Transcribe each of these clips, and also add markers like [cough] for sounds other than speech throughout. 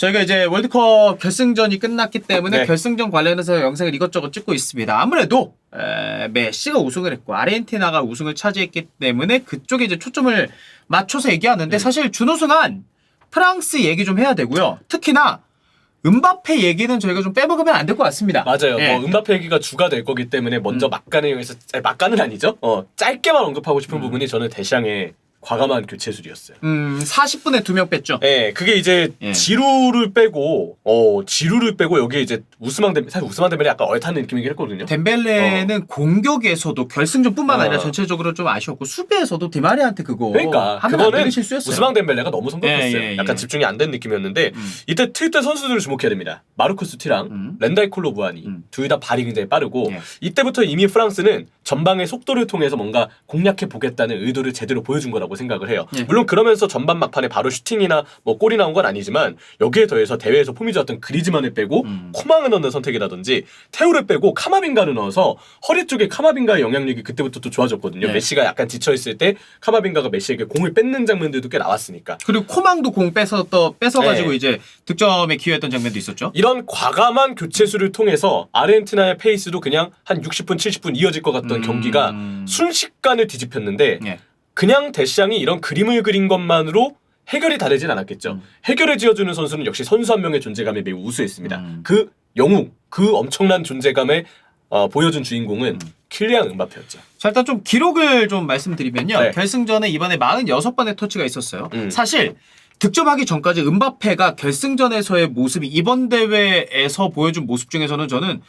저희가 이제 월드컵 결승전이 끝났기 때문에 네. 결승전 관련해서 영상을 이것저것 찍고 있습니다. 아무래도 에, 메시가 우승을 했고 아르헨티나가 우승을 차지했기 때문에 그쪽에 이제 초점을 맞춰서 얘기하는데 음. 사실 준우승한 프랑스 얘기 좀 해야 되고요. 특히나 은바페 얘기는 저희가 좀 빼먹으면 안 될 것 같습니다. 맞아요. 예. 뭐 음바페 얘기가 주가 될 거기 때문에 먼저 음. 막간을 아니, 막간은 아니죠. 어 짧게만 언급하고 싶은 음. 부분이 저는 대샹의 과감한 교체술이었어요. 음, 40분에 두 명 뺐죠. 예, 그게 이제 예. 지루를 빼고 어 지루를 빼고 여기에 이제 우스망 데 사실 우스망 데벨이 약간 얼타는 느낌이긴 했거든요. 덴벨레는 공격에서도 결승전뿐만 아니라 어. 전체적으로 좀 아쉬웠고 수비에서도 디마리아한테 그거 그러니까 하면 안 되는 그거는 실수였어요. 우스망 덴벨레가 너무 성급했어요. 예, 예, 예. 약간 집중이 안 된 느낌이었는데 음. 이때 트위터 선수들을 주목해야 됩니다. 마르코스 티랑 음. 렌다이 콜로부아니 음. 둘 다 발이 굉장히 빠르고 예. 이때부터 이미 프랑스는 전방의 속도를 통해서 뭔가 공략해 보겠다는 의도를 제대로 보여준 거라고 생각을 해요. 예. 물론 그러면서 전반 막판에 바로 슈팅이나 뭐 골이 나온 건 아니지만 여기에 더해서 대회에서 폼이 좋았던 그리즈만을 빼고 음. 코망을 넣는 선택이라든지 테오를 빼고 카마빈가를 넣어서 허리 쪽에 카마빈가의 영향력이 그때부터 또 좋아졌거든요. 네. 메시가 약간 지쳐 있을 때 카마빈가가 메시에게 공을 뺏는 장면들도 꽤 나왔으니까. 그리고 코망도 공 뺏어 또 뺏어 가지고 네. 이제 득점에 기여했던 장면도 있었죠. 이런 과감한 교체수를 통해서 아르헨티나의 페이스도 그냥 한 60분, 70분 이어질 것 같던 음. 경기가 순식간에 뒤집혔는데 예. 그냥 대시장이 이런 그림을 그린 것만으로 해결이 다 되진 않았겠죠. 음. 해결을 지어주는 선수는 역시 선수 한 명의 존재감이 매우 우수했습니다. 음. 그 영웅, 그 엄청난 존재감을 어, 보여준 주인공은 음. 킬리안 은바페였죠. 자 일단 좀 기록을 좀 말씀드리면요. 네. 결승전에 이번에 46번의 터치가 있었어요. 음. 사실 득점하기 전까지 은바페가 결승전에서의 모습이 이번 대회에서 보여준 모습 중에서는 저는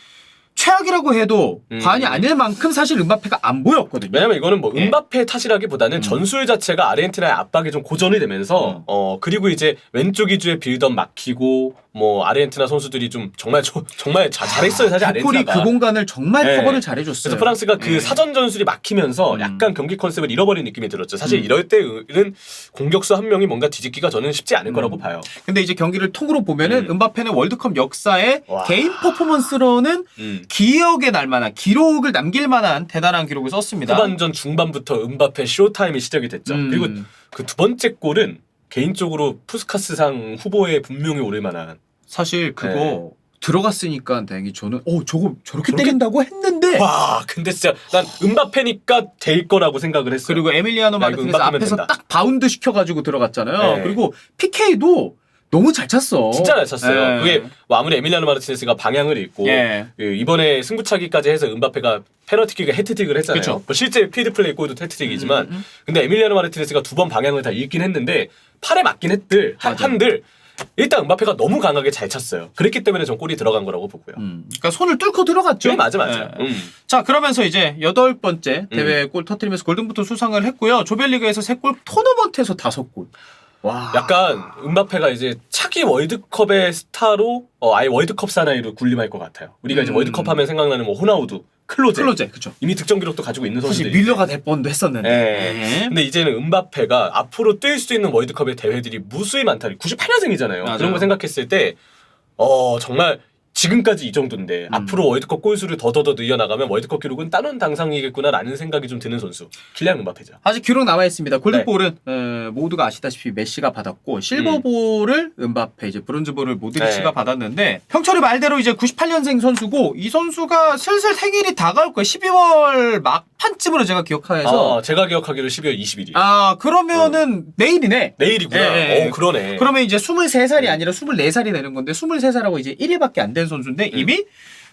최악이라고 해도 음. 과언이 아닐 만큼 사실 은바페가 안 보였거든요. 왜냐면 이거는 뭐 예. 은바페 탓이라기보다는 음. 전술 자체가 아르헨티나의 압박이 좀 고전이 되면서 음. 어 그리고 이제 왼쪽 위주의 빌드업 막히고 뭐 아르헨티나 선수들이 좀 정말 조- 정말 자- 잘했어요 사실 폴이 아르헨티나가. 그 공간을 정말 네. 커버를 잘해줬어요. 그래서 프랑스가 그 예. 사전 전술이 막히면서 음. 약간 경기 컨셉을 잃어버린 느낌이 들었죠. 사실 음. 이럴 때는 공격수 한 명이 뭔가 뒤집기가 저는 쉽지 않을 음. 거라고 봐요. 근데 이제 경기를 통으로 보면은 음. 은바페는 월드컵 역사에 와. 개인 퍼포먼스로는 음. 기억에 날 만한 기록을 남길 만한 대단한 기록을 썼습니다. 후반전 중반부터 은바페 쇼타임이 시작이 됐죠. 음. 그리고 그 두 번째 골은 개인적으로 푸스카스상 후보에 분명히 오를 만한 사실 그거 네. 들어갔으니까 다행히 저는 어 저거 저렇게 저렇게- 때린다고 했는데 와 근데 진짜 난 은바페니까 될 거라고 생각을 했어요. 그리고 에밀리아노 마르티네스 앞에서 된다. 딱 바운드 시켜가지고 들어갔잖아요. 네. 그리고 PK도 너무 잘 찼어. 진짜 잘 찼어요. 네. 그게 뭐 아무리 에밀리아노 마르티네스가 방향을 잃고 예. 그 이번에 승부차기까지 해서 은바페가 페널티킥을 해트틱을 했잖아요. 그쵸. 뭐 실제 필드 플레이 골도 해트틱이지만 음, 음. 근데 에밀리아노 마르티네스가 두 번 방향을 다 잃긴 했는데 팔에 맞긴 했들 한, 맞아요. 한들 일단 은바페가 너무 강하게 잘 찼어요. 그랬기 때문에 전 골이 들어간 거라고 보고요. 음. 그러니까 손을 뚫고 들어갔죠. 네, 맞아 맞아. 예. 음. 자 그러면서 이제 여덟 번째 대회 골 터트리면서 골든부트 수상을 했고요. 조별리그에서 세 골, 토너먼트에서 다섯 골. 와. 약간 은바페가 이제 차기 월드컵의 스타로 어, 아예 월드컵 사나이로 군림할 것 같아요. 우리가 이제 음. 월드컵 하면 생각나는 뭐 호나우두, 클로제, 클로제 그쵸. 이미 득점 기록도 가지고 있는 사실 선수들이. 밀러가 될 뻔도 했었는데. 예. 근데 이제는 은바페가 앞으로 뛸 수 있는 월드컵의 대회들이 무수히 많다. 98년생이잖아요. 맞아요. 그런 거 생각했을 때, 어, 정말 지금까지 이 정도인데 음. 앞으로 월드컵 골수를 더더더 늘려나가면 월드컵 기록은 다른 당상이겠구나라는 생각이 좀 드는 선수. 킬리안 은바페죠. 아직 기록 남아 있습니다. 네. 골든볼은 에, 모두가 아시다시피 메시가 받았고 실버볼을 은바페 이제 브론즈볼을 모드리치가 네. 받았는데 형철이 말대로 이제 98년생 선수고 이 선수가 슬슬 생일이 다가올 거예요. 12월 막 판쯤으로 제가 기억해서 어, 제가 기억하기로 12월 20일이. 아 그러면은 내일이네. 내일이구나. 예, 예. 어, 그러네. 그러면 이제 23살이 아니라 24살이 되는 건데 23살하고 이제 1일밖에 안 된 선수인데 음. 이미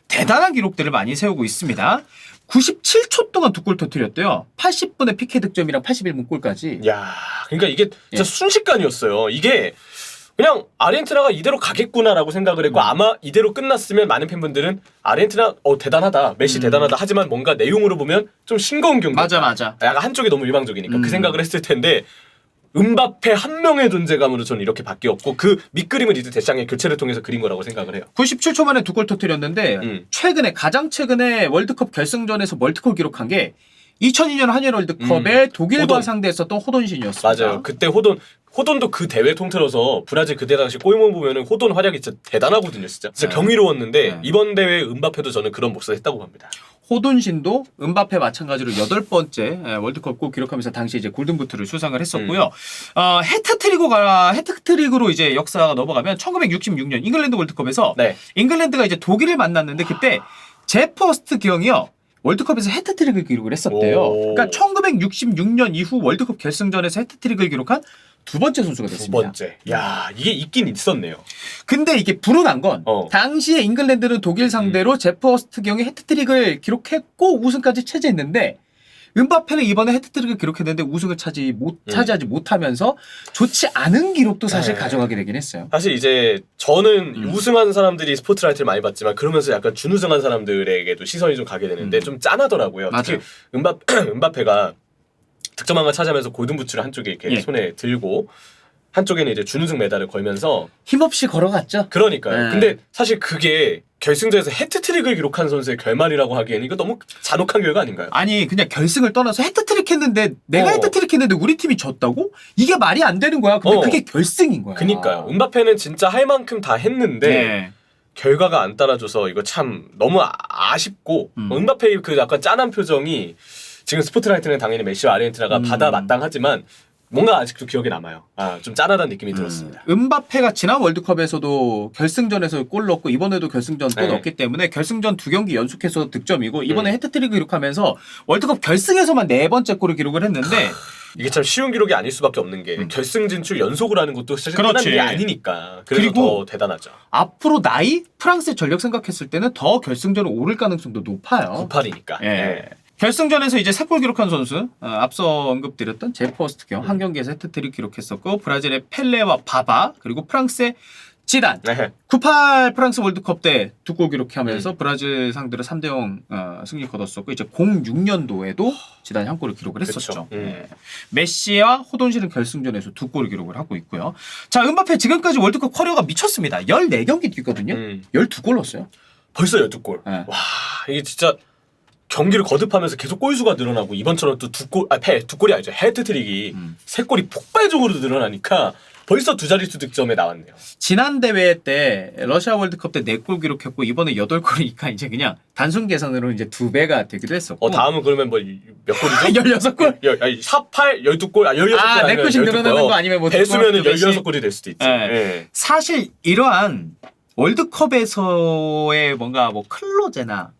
대단한 기록들을 많이 세우고 있습니다. 97초 동안 두 골 터뜨렸대요. 80분의 PK 득점이랑 81분 골까지. 야, 그러니까 이게 진짜 예. 순식간이었어요. 이게 그냥 아르헨티나가 이대로 가겠구나라고 생각을 했고 음. 아마 이대로 끝났으면 많은 팬분들은 아르헨티나 어 대단하다, 메시 음. 대단하다 하지만 뭔가 내용으로 보면 좀 싱거운 경기. 맞아 맞아. 약간 한쪽이 너무 일방적이니까 음. 그 생각을 했을 텐데 은바페 한 명의 존재감으로 저는 이렇게 바뀌었고 그 밑그림을 이제 대장의 교체를 통해서 그린 거라고 생각을 해요. 97초 만에 두 골 터뜨렸는데 음. 최근에 가장 최근에 월드컵 결승전에서 멀티골 기록한 게 2002년 한일 월드컵에 음. 독일과 호돈. 상대했었던 호돈신이었습니다. 맞아요. 그때 호돈 호돈도 그 대회 통틀어서 브라질 그때 당시 골문 보면은 호돈 활약이 진짜 대단하거든요, 진짜. 진짜 네. 경이로웠는데 네. 이번 대회 은바페도 저는 그런 몫을 했다고 봅니다. 호돈신도 은바페 마찬가지로 여덟 번째 예, 월드컵 골 기록하면서 당시 이제 골든부트를 수상을 했었고요. 음. 어, 해트트리그가 해트트리그로 이제 역사가 넘어가면 1966년 잉글랜드 월드컵에서 네. 잉글랜드가 이제 독일을 만났는데 그때 제퍼스트 경이요. 월드컵에서 해트트릭을 기록을 했었대요. 오. 그러니까 1966년 이후 월드컵 결승전에서 해트트릭을 기록한 두 번째 선수가 두 됐습니다. 번째. 야 이게 있긴 있었네요. 근데 이게 불운한 건 어. 음. 당시에 잉글랜드는 독일 상대로 제퍼스트 경이 해트트릭을 기록했고 우승까지 차지했는데 은바페는 이번에 해트트릭을 기록했는데 우승을 차지 못 음. 차지하지 못하면서 좋지 않은 기록도 사실 네. 가져가게 되긴 했어요. 사실 이제 저는 음. 우승한 사람들이 스포트라이트를 많이 봤지만 그러면서 약간 준우승한 사람들에게도 시선이 좀 가게 되는데 음. 좀 짠하더라고요. 맞아요. 특히 은바, [clears throat] 은바페가 득점한 걸 차지하면서 골든부츠를 한쪽에 이렇게 예. 손에 들고 한쪽에는 이제 준우승 메달을 걸면서 힘없이 걸어갔죠. 그러니까요. 네. 근데 사실 그게 결승전에서 해트트릭을 기록한 선수의 결말이라고 하기에는 이거 너무 잔혹한 결과 아닌가요? 아니 그냥 결승을 떠나서 해트트릭 했는데 내가 어. 해트트릭 했는데 우리 팀이 졌다고? 이게 말이 안 되는 거야. 근데 어. 그게 결승인 거야. 그니까요. 은바페는 진짜 할 만큼 다 했는데 네. 결과가 안 따라줘서 이거 참 너무 아- 아쉽고 음. 은바페의 그 약간 짠한 표정이 지금 스포트라이트는 당연히 메시와 아르헨티나가 음. 받아 마땅하지만 뭔가 아직도 기억에 남아요. 아, 좀 짠하다는 느낌이 들었습니다. 은바페가 지난 월드컵에서도 결승전에서 골 넣고 이번에도 결승전 또 네. 넣었기 때문에 결승전 두 경기 연속해서 득점이고 이번에 음. 해트트릭 기록하면서 월드컵 결승에서만 네 번째 골을 기록을 했는데 이게 참 쉬운 기록이 아닐 수밖에 없는 게 음. 결승 진출 연속을 하는 것도 사실 그렇지. 흔한 일이 아니니까 그래서 그리고 더 대단하죠. 앞으로 나이 프랑스의 전력 생각했을 때는 더 결승전에 오를 가능성도 높아요. 98이니까. 예. 결승전에서 이제 세골 기록한 선수 어, 앞서 언급드렸던 제퍼스트 경한 경기에서 해트트릭 기록했었고 브라질의 펠레와 바바 그리고 프랑스의 지단 네. 98 프랑스 월드컵 때 두 골 기록하면서 음. 브라질 상대로 3대 0 어, 승리 거뒀었고 이제 06년도에도 지단이 한 골을 기록을 그쵸. 했었죠. 음. 예. 메시와 호돈실은 결승전에서 두 골을 기록을 하고 있고요. 자, 은바페 지금까지 월드컵 커리어가 미쳤습니다. 14경기 뛰거든요. 음. 12골 넣었어요. 벌써 12골. 네. 와, 이게 진짜 경기를 거듭하면서 계속 골수가 늘어나고 이번처럼 또 두 골, 아, 패, 두 골이 아니죠. 헤트트릭이 음. 세 골이 폭발적으로 늘어나니까 벌써 두 자릿수 득점에 나왔네요. 지난 대회 때 러시아 월드컵 때 4골 기록했고 이번에 8골이니까 이제 그냥 단순 계산으로 이제 두 배가 되기도 했었고. 어, 다음은 그러면 뭐 몇 골이죠? [laughs] 16골? 열, 아니, 4, 8, 12골, 아, 16골. 아, 네 골씩 늘어나는 거 아니면 뭐 배수면은 두 골, 두 16골이 될 수도 있지. 네. 예. 사실 이러한 월드컵에서의 뭔가 뭐 클로제나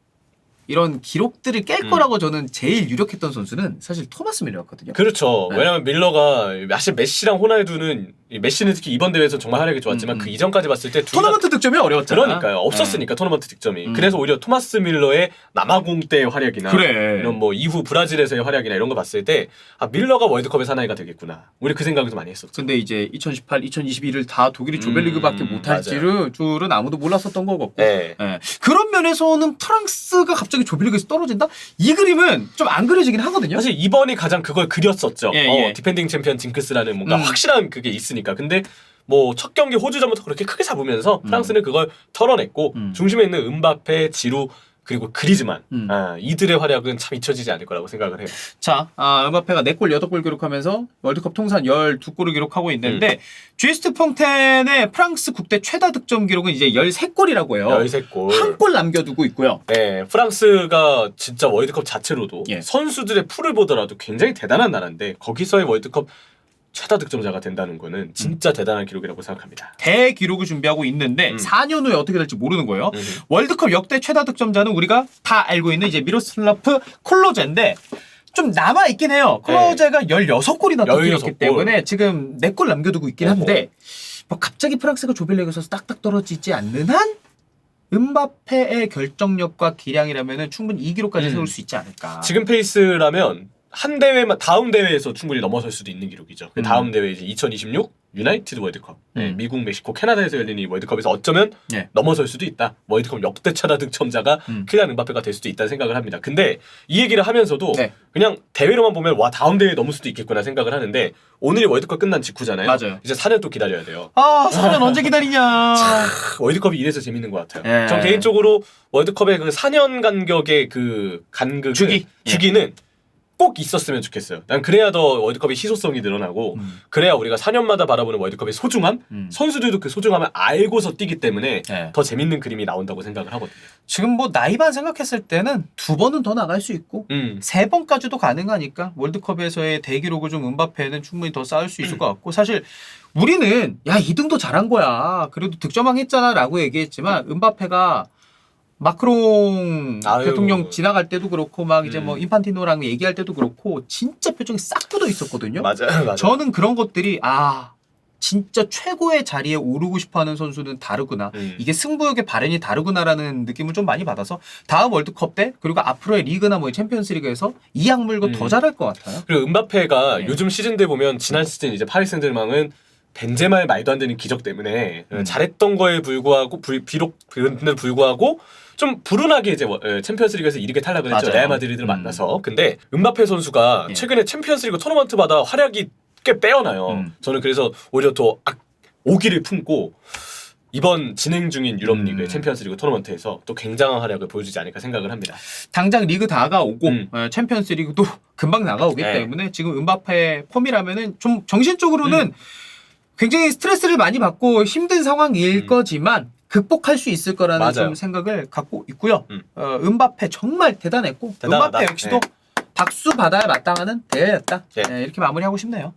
이런 기록들을 깰 음. 거라고 저는 제일 유력했던 선수는 사실 토마스 밀러였거든요. 그렇죠. 네. 왜냐면 밀러가 사실 메시랑 호날두는 이 메시는 특히 이번 대회에서 정말 활약이 좋았지만 음, 음. 그 이전까지 봤을 때 둘 다- 토너먼트 득점이 어려웠잖아. 그러니까요. 없었으니까 토너먼트 득점이. 음. 그래서 오히려 토마스 밀러의 남아공 때의 활약이나 그래. 이런 뭐 이후 브라질에서의 활약이나 이런 거 봤을 때 아, 밀러가 월드컵의 사나이가 되겠구나. 우리 그 생각을 좀 많이 했었죠. 근데 이제 2018, 2021을 다 독일이 조별리그밖에 음, 못할 줄은, 줄은 아무도 몰랐었던 거고. 네. 예. 그런 면에서는 프랑스가 갑자기 조별리그에서 떨어진다? 이 그림은 좀 안 그려지긴 하거든요. 사실 이번이 가장 그걸 그렸었죠. 예, 어, 예. 디펜딩 챔피언 징크스라는 뭔가 음. 확실한 그게 있으니까. 근데 뭐 첫 경기 호주전부터 그렇게 크게 잡으면서 음. 프랑스는 그걸 털어냈고 음. 중심에 있는 은바페, 지루 그리고 그리즈만 음. 아, 이들의 활약은 참 잊혀지지 않을 거라고 생각을 해요. 자, 아, 음바페가 4골, 8골 기록하면서 월드컵 통산 12골을 기록하고 있는데 음. 쥐스트 퐁텐의 프랑스 국대 최다 득점 기록은 이제 13골이라고 해요. 13골. 한 골 남겨두고 있고요. 네, 프랑스가 진짜 월드컵 자체로도 예. 선수들의 풀을 보더라도 굉장히 대단한 나라인데 거기서의 월드컵 최다 득점자가 된다는 거는 진짜 대단한 기록이라고 생각합니다. 대기록을 준비하고 있는데 음. 4년 후에 어떻게 될지 모르는 거예요. 음. 월드컵 역대 최다 득점자는 우리가 다 알고 있는 이제 미로슬라프 콜로제인데 좀 남아 있긴 해요. 콜로제가 16골이나 16골. 터뜨렸기 때문에 지금 4골 남겨두고 있긴 한데 뭐 갑자기 프랑스가 조별리그에서 딱딱 떨어지지 않는 한 은바페의 결정력과 기량이라면 충분히 이 기록까지 음. 세울 수 있지 않을까. 지금 페이스라면 한 대회만 다음 대회에서 충분히 넘어설 수도 있는 기록이죠. 그 음. 다음 대회 이제 2026 유나이티드 월드컵. 네, 음. 미국, 멕시코, 캐나다에서 열리는 이 월드컵에서 어쩌면 예. 넘어설 수도 있다. 월드컵 역대 최다 득점자가 음. 키리안 은바페가 될 수도 있다는 생각을 합니다. 근데 이 얘기를 하면서도 네. 그냥 대회로만 보면 와 다음 대회 넘을 수도 있겠구나 생각을 하는데 오늘이 월드컵 끝난 직후잖아요. 맞아요. 이제 4년 또 기다려야 돼요. 아, 4년 언제 기다리냐. [laughs] 월드컵이 이래서 재밌는 것 같아요. 예. 전 개인적으로 월드컵의 그 4년 간격의 그 간극 주기. 예. 주기는 꼭 있었으면 좋겠어요. 난 그래야 더 월드컵의 희소성이 늘어나고 음. 그래야 우리가 4년마다 바라보는 월드컵의 소중함, 음. 선수들도 그 소중함을 알고서 뛰기 때문에 네. 더 재밌는 그림이 나온다고 생각을 하거든요. 지금 뭐 나이만 생각했을 때는 두 번은 더 나갈 수 있고 음. 세 번까지도 가능하니까 월드컵에서의 대기록을 좀 은바페는 충분히 더 쌓을 수 있을 것 같고 사실 우리는 야 2등도 잘한 거야 그래도 득점왕 했잖아라고 얘기했지만 은바페가 마크롱 아유. 대통령 지나갈 때도 그렇고 막 이제 음. 뭐 인판티노랑 얘기할 때도 그렇고 진짜 표정이 싹 굳어 있었거든요. 맞아요, 맞아요. 저는 그런 것들이 아 진짜 최고의 자리에 오르고 싶어하는 선수는 다르구나. 음. 이게 승부욕의 발현이 다르구나라는 느낌을 좀 많이 받아서 다음 월드컵 때 그리고 앞으로의 리그나 뭐 챔피언스리그에서 이악 물고 음. 더 잘할 것 같아요. 그리고 은바페가 네. 요즘 시즌들 보면 지난 시즌 이제 파리 생제르맹은 벤제마의 말도 안 되는 기적 때문에 음. 잘했던 거에 불구하고 불, 비록 그런데 불구하고 좀 불운하게 이제 챔피언스리그에서 이르게 탈락을 했죠 맞아요. 레알 마드리드를 음. 만나서 근데 은바페 선수가 예. 최근에 챔피언스리그 토너먼트마다 활약이 꽤 빼어나요 음. 저는 그래서 오히려 더 악- 오기를 품고 이번 진행 중인 유럽 리그 음. 챔피언스리그 토너먼트에서 또 굉장한 활약을 보여주지 않을까 생각을 합니다 당장 리그 다가오고 음. 어, 챔피언스리그도 [laughs] 금방 나가오기 네. 때문에 지금 은바페 폼이라면은 좀 정신적으로는 음. 굉장히 스트레스를 많이 받고 힘든 상황일 음. 거지만 극복할 수 있을 거라는 맞아요. 좀 생각을 갖고 있고요. 음. 어, 은바페 정말 대단했고 대단하다. 은바페 역시도 박수 받아야 마땅하는 대회였다. 네. 네, 이렇게 마무리하고 싶네요.